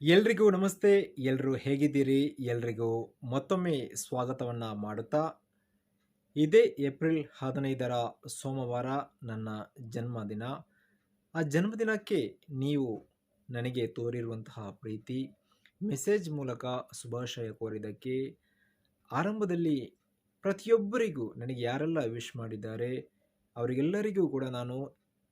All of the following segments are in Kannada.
ಎಲ್ರಿಗೂ ನಮಸ್ತೆ ಎಲ್ಲರೂ ಹೇಗಿದ್ದೀರಿ? ಎಲ್ರಿಗೂ ಮತ್ತೊಮ್ಮೆ ಸ್ವಾಗತವನ್ನು ಮಾಡುತ್ತಾ, ಇದೇ ಏಪ್ರಿಲ್ ಹದಿನೈದರ ಸೋಮವಾರ ನನ್ನ ಜನ್ಮದಿನ. ಆ ಜನ್ಮದಿನಕ್ಕೆ ನೀವು ನನಗೆ ತೋರಿರುವಂತಹ ಪ್ರೀತಿ, ಮೆಸೇಜ್ ಮೂಲಕ ಶುಭಾಶಯ ಕೋರಿದ್ದಕ್ಕೆ, ಆರಂಭದಲ್ಲಿ ಪ್ರತಿಯೊಬ್ಬರಿಗೂ ನನಗೆ ಯಾರೆಲ್ಲ ವಿಶ್ ಮಾಡಿದ್ದಾರೆ, ಅವರಿಗೆಲ್ಲರಿಗೂ ಕೂಡ ನಾನು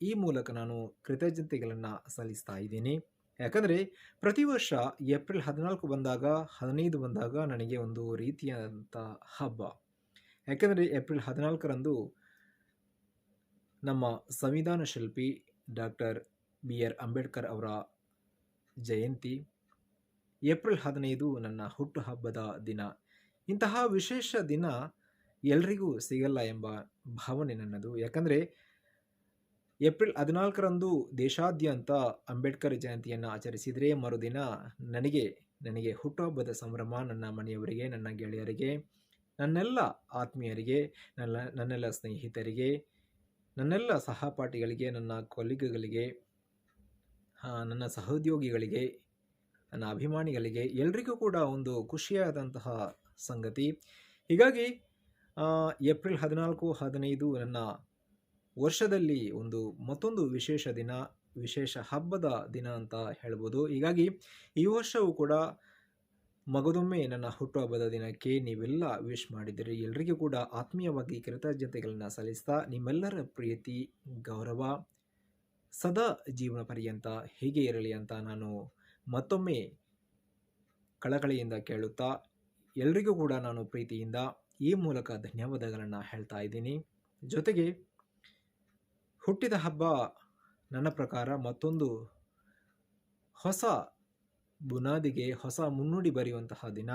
ಈ ಮೂಲಕ ನಾನು ಕೃತಜ್ಞತೆಗಳನ್ನು ಸಲ್ಲಿಸ್ತಾ ಇದ್ದೀನಿ. ಯಾಕಂದರೆ ಪ್ರತಿ ವರ್ಷ ಏಪ್ರಿಲ್ ಹದಿನಾಲ್ಕು ಬಂದಾಗ, ಹದಿನೈದು ಬಂದಾಗ ನನಗೆ ಒಂದು ರೀತಿಯಾದಂಥ ಹಬ್ಬ. ಯಾಕಂದರೆ ಏಪ್ರಿಲ್ ಹದಿನಾಲ್ಕರಂದು ನಮ್ಮ ಸಂವಿಧಾನ ಶಿಲ್ಪಿ ಡಾಕ್ಟರ್ ಬಿ ಆರ್ ಅಂಬೇಡ್ಕರ್ ಅವರ ಜಯಂತಿ. ಏಪ್ರಿಲ್ ಹದಿನೈದು ನನ್ನ ಹುಟ್ಟುಹಬ್ಬದ ದಿನ. ಇಂತಹ ವಿಶೇಷ ದಿನ ಎಲ್ರಿಗೂ ಸಿಗಲ್ಲ ಎಂಬ ಭಾವನೆ ನನ್ನದು. ಯಾಕಂದರೆ ಏಪ್ರಿಲ್ ಹದಿನಾಲ್ಕರಂದು ದೇಶಾದ್ಯಂತ ಅಂಬೇಡ್ಕರ್ ಜಯಂತಿಯನ್ನು ಆಚರಿಸಿದರೆ ಮರುದಿನ ನನಗೆ ನನಗೆ ಹುಟ್ಟುಹಬ್ಬದ ಸಂಭ್ರಮ ನನ್ನ ಮನೆಯವರಿಗೆ, ನನ್ನ ಗೆಳೆಯರಿಗೆ, ನನ್ನೆಲ್ಲ ಆತ್ಮೀಯರಿಗೆ, ನನ್ನ, ನನ್ನೆಲ್ಲ ಸ್ನೇಹಿತರಿಗೆ, ನನ್ನೆಲ್ಲ ಸಹಪಾಠಿಗಳಿಗೆ, ನನ್ನ ಕೊಲಿಗಗಳಿಗೆ ನನ್ನ ಸಹೋದ್ಯೋಗಿಗಳಿಗೆ, ನನ್ನ ಅಭಿಮಾನಿಗಳಿಗೆ ಎಲ್ರಿಗೂ ಕೂಡ ಒಂದು ಖುಷಿಯಾದಂತಹ ಸಂಗತಿ. ಹೀಗಾಗಿ ಏಪ್ರಿಲ್ ಹದಿನಾಲ್ಕು, ಹದಿನೈದು ನನ್ನ ವರ್ಷದಲ್ಲಿ ಒಂದು ಮತ್ತೊಂದು ವಿಶೇಷ ದಿನ, ವಿಶೇಷ ಹಬ್ಬದ ದಿನ ಅಂತ ಹೇಳ್ಬೋದು. ಹೀಗಾಗಿ ಈ ವರ್ಷವೂ ಕೂಡ ಮಗದೊಮ್ಮೆ ನನ್ನ ಹುಟ್ಟುಹಬ್ಬದ ದಿನಕ್ಕೆ ನೀವೆಲ್ಲ ವಿಶ್ ಮಾಡಿದರೆ ಎಲ್ರಿಗೂ ಕೂಡ ಆತ್ಮೀಯವಾಗಿ ಕೃತಜ್ಞತೆಗಳನ್ನು ಸಲ್ಲಿಸ್ತಾ ನಿಮ್ಮೆಲ್ಲರ ಪ್ರೀತಿ, ಗೌರವ ಸದಾ ಜೀವನ ಪರ್ಯಂತ ಹೇಗೆ ಇರಲಿ ಅಂತ ನಾನು ಮತ್ತೊಮ್ಮೆ ಕಳಕಳಿಯಿಂದ ಕೇಳುತ್ತಾ ಎಲ್ರಿಗೂ ಕೂಡ ನಾನು ಪ್ರೀತಿಯಿಂದ ಈ ಮೂಲಕ ಧನ್ಯವಾದಗಳನ್ನು ಹೇಳ್ತಾ ಇದ್ದೀನಿ. ಜೊತೆಗೆ ಹುಟ್ಟಿದ ಹಬ್ಬ ನನ್ನ ಪ್ರಕಾರ ಮತ್ತೊಂದು ಹೊಸ ಬುನಾದಿಗೆ, ಹೊಸ ಮುನ್ನುಡಿ ಬರೆಯುವಂತಹ ದಿನ.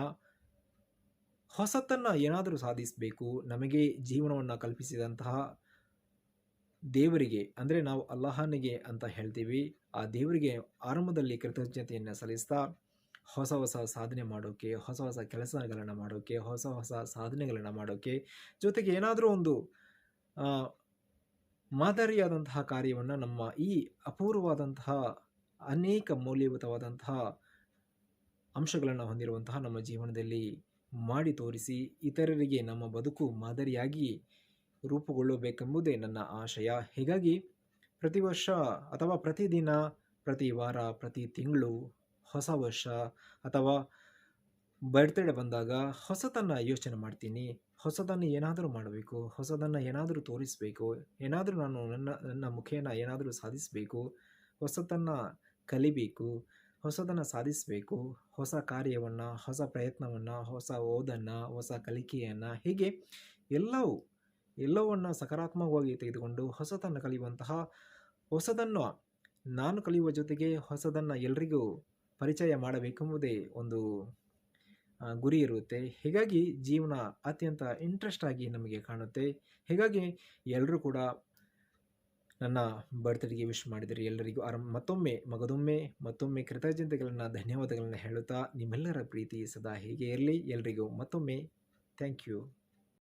ಹೊಸತನ್ನು ಏನಾದರೂ ಸಾಧಿಸಬೇಕು. ನಮಗೆ ಜೀವನವನ್ನು ಕಲ್ಪಿಸಿದಂತಹ ದೇವರಿಗೆ, ಅಂದರೆ ನಾವು ಅಲ್ಲಾಹನಿಗೆ ಅಂತ ಹೇಳ್ತೀವಿ, ಆ ದೇವರಿಗೆ ಆರಂಭದಲ್ಲಿ ಕೃತಜ್ಞತೆಯನ್ನು ಸಲ್ಲಿಸ್ತಾ ಹೊಸ ಹೊಸ ಸಾಧನೆ ಮಾಡೋಕ್ಕೆ ಹೊಸ ಹೊಸ ಕೆಲಸಗಳನ್ನು ಮಾಡೋಕ್ಕೆ ಹೊಸ ಹೊಸ ಸಾಧನೆಗಳನ್ನು ಮಾಡೋಕ್ಕೆ ಜೊತೆಗೆ ಏನಾದರೂ ಒಂದು ಮಾದರಿಯಾದಂತಹ ಕಾರ್ಯವನ್ನು ನಮ್ಮ ಈ ಅಪೂರ್ವವಾದಂತಹ ಅನೇಕ ಮೌಲ್ಯಯುತವಾದಂತಹ ಅಂಶಗಳನ್ನು ಹೊಂದಿರುವಂತಹ ನಮ್ಮ ಜೀವನದಲ್ಲಿ ಮಾಡಿ ತೋರಿಸಿ ಇತರರಿಗೆ ನಮ್ಮ ಬದುಕು ಮಾದರಿಯಾಗಿ ರೂಪುಗೊಳ್ಳಬೇಕೆಂಬುದೇ ನನ್ನ ಆಶಯ. ಹೀಗಾಗಿ ಪ್ರತಿ ವರ್ಷ ಅಥವಾ ಪ್ರತಿದಿನ, ಪ್ರತಿ ವಾರ, ಪ್ರತಿ ತಿಂಗಳು ಹೊಸ ವರ್ಷ ಅಥವಾ ಬರ್ತ್ಡೇ ಬಂದಾಗ ಹೊಸದನ್ನು ಯೋಚನೆ ಮಾಡ್ತೀನಿ. ಹೊಸದನ್ನು ಏನಾದರೂ ಮಾಡಬೇಕು. ಹೊಸದನ್ನು ಏನಾದರೂ ತೋರಿಸಬೇಕು. ಏನಾದರೂ ನಾನು ನನ್ನ ನನ್ನ ಮುಖೇನ ಏನಾದರೂ ಸಾಧಿಸಬೇಕು. ಹೊಸತನ್ನು ಕಲಿಬೇಕು. ಹೊಸದನ್ನು ಸಾಧಿಸಬೇಕು. ಹೊಸ ಕಾರ್ಯವನ್ನು, ಹೊಸ ಪ್ರಯತ್ನವನ್ನು, ಹೊಸ ಓದನ್ನು, ಹೊಸ ಕಲಿಕೆಯನ್ನು, ಹೀಗೆ ಎಲ್ಲವೂ, ಎಲ್ಲವನ್ನು ಸಕಾರಾತ್ಮಕವಾಗಿ ತೆಗೆದುಕೊಂಡು ಹೊಸತನ್ನು ಕಲಿಯುವಂತಹ, ಹೊಸದನ್ನು ನಾನು ಕಲಿಯುವ ಜೊತೆಗೆ ಹೊಸದನ್ನು ಎಲ್ರಿಗೂ ಪರಿಚಯ ಮಾಡಬೇಕೆಂಬುದೇ ಒಂದು ಗುರಿ ಇರುತ್ತೆ. ಹೀಗಾಗಿ ಜೀವನ ಅತ್ಯಂತ ಇಂಟ್ರೆಸ್ಟ್ ಆಗಿ ನಮಗೆ ಕಾಣುತ್ತೆ. ಹೀಗಾಗಿ ಎಲ್ಲರೂ ಕೂಡ ನನ್ನ ಬರ್ತ್ಡೇಗೆ ವಿಶ್ ಮಾಡಿದರೆ ಎಲ್ಲರಿಗೂ ಆರ ಮತ್ತೊಮ್ಮೆ ಮಗದೊಮ್ಮೆ, ಮತ್ತೊಮ್ಮೆ ಕೃತಜ್ಞತೆಗಳನ್ನು, ಧನ್ಯವಾದಗಳನ್ನು ಹೇಳುತ್ತಾ ನಿಮ್ಮೆಲ್ಲರ ಪ್ರೀತಿ ಸದಾ ಹೀಗೆ ಇರಲಿ. ಎಲ್ರಿಗೂ ಮತ್ತೊಮ್ಮೆ. Thank you